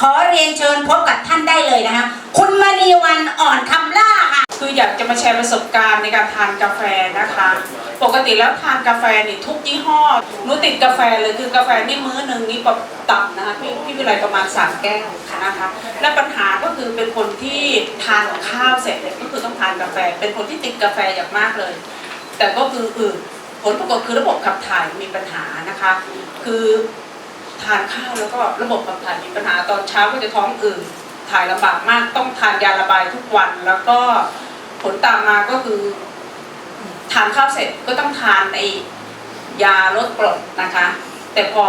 ขอเรียนเชิญพบกับท่านได้เลยนะคะ คุณมณีวันอ่อนคำล่าค่ะ คืออยากจะมาแชร์ประสบการณ์ในการทานกาแฟนะคะ ปกติแล้วทานกาแฟนี่ทุกยี่ห้อหนูติดกาแฟเลยคือกาแฟนี่มื้อหนึ่งนี่แบบต่ำนะคะพี่พี่วิไลประมาณสามแก้วนะคะ และปัญหาก็คือเป็นคนที่ทานข้าวเสร็จเนี่ยก็คือต้องทานกาแฟ เป็นคนที่ติดกาแฟอย่างมากเลย แต่ก็คือคือผลปรากฏคือระบบขับถ่ายมีปัญหานะคะ คือ ทานข้าวแล้วก็ระบบขับถ่ายมีปัญหาตอนเช้าก็จะท้องอืดถ่ายลำบากมากต้องทานยาระบายทุกวัน แล้วก็ผลตามมาก็คือทานข้าวเสร็จก็ต้องทานไอยาลดกรดนะคะ แต่พอ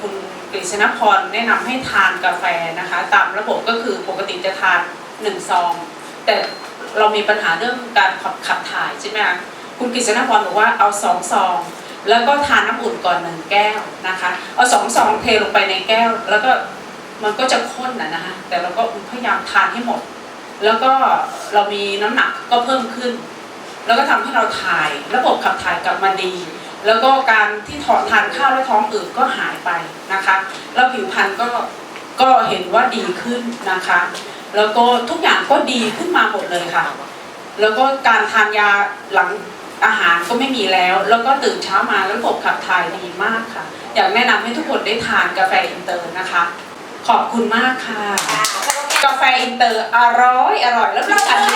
คุณกฤษณพรแนะนำให้ทานกาแฟนะคะ ตามระบบก็คือปกติจะทานหนึ่งซอง แต่เรามีปัญหาเรื่องการขับขับถ่ายใช่ไหมคะคุณกฤษณพรบอกว่าเอาสองซอง แล้วก็ทานน้ำอุ่นก่อนหนึ่งแก้วนะคะ เอาสองซองเทลงไปในแก้ว แล้วก็มันก็จะข้นนะนะคะ แต่เราก็พยายามทานให้หมด แล้วก็เรามีน้ำหนักก็เพิ่มขึ้น แล้วก็ทำให้เราถ่ายระบบขับถ่ายกลับมาดี แล้วก็การที่ถอนทานข้าวและท้องอืดก็หายไปนะคะ แล้วผิวพรรณก็ก็เห็นว่าดีขึ้นนะคะ แล้วก็ทุกอย่างก็ดีขึ้นมาหมดเลยค่ะ แล้วก็การทานยาหลัง อาหารก็ไม่มีแล้ว แล้วก็ตื่นเช้ามาระบบขับถ่ายดีมากค่ะ อยากแนะนำให้ทุกคนได้ทานกาแฟอินเตอร์นะคะ ขอบคุณมากค่ะ กาแฟอินเตอร์อร่อยอร่อยแล้วก็กันนี้